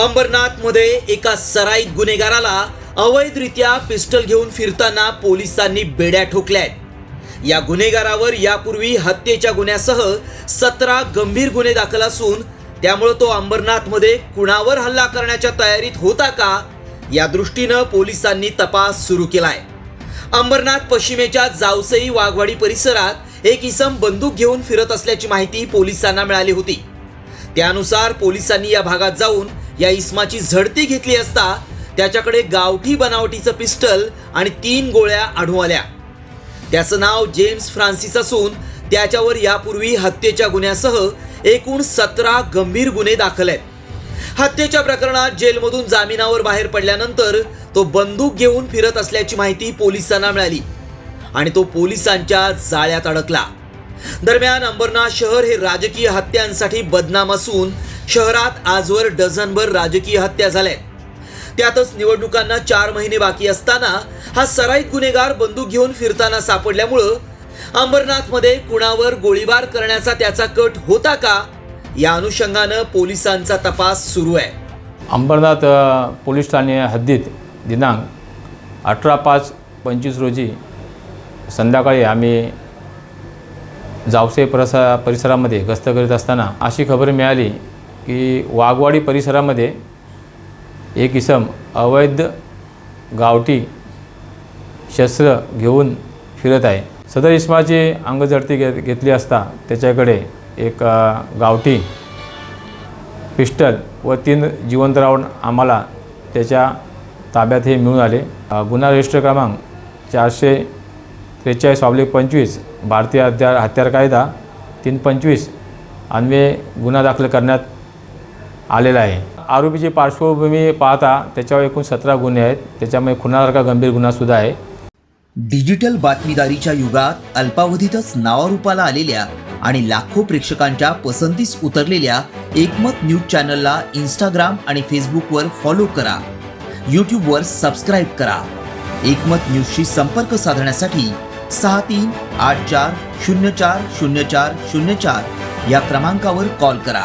अंबरनाथमध्ये एका सराईत गुन्हेगाराला अवैधरित्या पिस्टल घेऊन फिरताना पोलिसांनी बेड्या ठोकल्यात या गुन्हेगारावर यापूर्वी हत्येच्या गुन्ह्यासह सतरा गंभीर गुन्हे दाखल असून त्यामुळे तो अंबरनाथमध्ये कुणावर हल्ला करण्याच्या तयारीत होता का या दृष्टीनं पोलिसांनी तपास सुरू केलाय. अंबरनाथ पश्चिमेच्या जावसई वाघवाडी परिसरात एक इसम बंदूक घेऊन फिरत असल्याची माहिती पोलिसांना मिळाली होती. त्यानुसार पोलिसांनी या भागात जाऊन या इसमाची झडती घेतली असता त्याच्याकडे गावठी बनावटीचं पिस्टल आणि तीन गोळ्या आढळून आल्या. त्याचं नाव जेम्स फ्रान्सिस असून त्याच्यावर यापूर्वी हत्येच्या गुन्ह्यासह एकूण सतरा गंभीर गुन्हे दाखल आहेत. हत्येच्या प्रकरणात जेलमधून जामिनावर बाहेर पडल्यानंतर तो बंदूक घेऊन फिरत असल्याची माहिती पोलिसांना मिळाली आणि तो पोलिसांच्या जाळ्यात अडकला. दरम्यान अंबरनाथ शहर हे राजकीय हत्यांसाठी बदनाम असून शहरात आजवर डझनभर राजकीय हत्या झाल्या. त्यातच निवडणुकांना चार महिने बाकी असताना हा सराईत गुन्हेगार बंदूक घेऊन फिरताना सापडल्यामुळं अंबरनाथमध्ये कुणावर गोळीबार करण्याचा त्याचा कट होता का? या अनुषंगानं पोलिसांचा तपास सुरू आहे. अंबरनाथ पोलीस ठाणे हद्दीत दिनांक अठरा पाच पंचवीस रोजी संध्याकाळी आम्ही जावसे परसा परिसरामध्ये गस्त करीत असताना अशी खबर मिळाली की वाघवाडी परिसरामध्ये एक इसम अवैध गावठी शस्त्र घेऊन फिरत आहे. सदर इसमाची अंगझडती घे घेतली असता त्याच्याकडे एक गावठी पिस्टल व तीन जिवंत राऊंड आम्हाला त्याच्या ताब्यात हे मिळून आले. गुन्हा रजिस्टर क्रमांक चारशे त्रेचाळीस ऑब्लिक पंचवीस भारतीय हत्यार हत्यार कायदा तीन पंचवीस अन्वये गुन्हा दाखल करण्यात आलेला आहे. आरोपीची पार्श्वभूमी पाहता त्याच्यावर एकूण सतरा गुन्हे आहेत. त्याच्यामुळे खुनासारखा गंभीर गुन्हासुद्धा आहे. डिजिटल बातमीदारीच्या युगात अल्पावधीतच नावारूपाला आलेल्या आणि लाखो प्रेक्षकांच्या पसंतीस उतरलेल्या एकमत न्यूज चॅनलला इंस्टाग्राम आणि फेसबुकवर फॉलो करा. यूट्यूबवर सबस्क्राईब करा. एकमत न्यूजशी संपर्क साधण्यासाठी सहा तीन आठ चार शून्य चार शून्य चार शून्य चार या क्रमांकावर कॉल करा.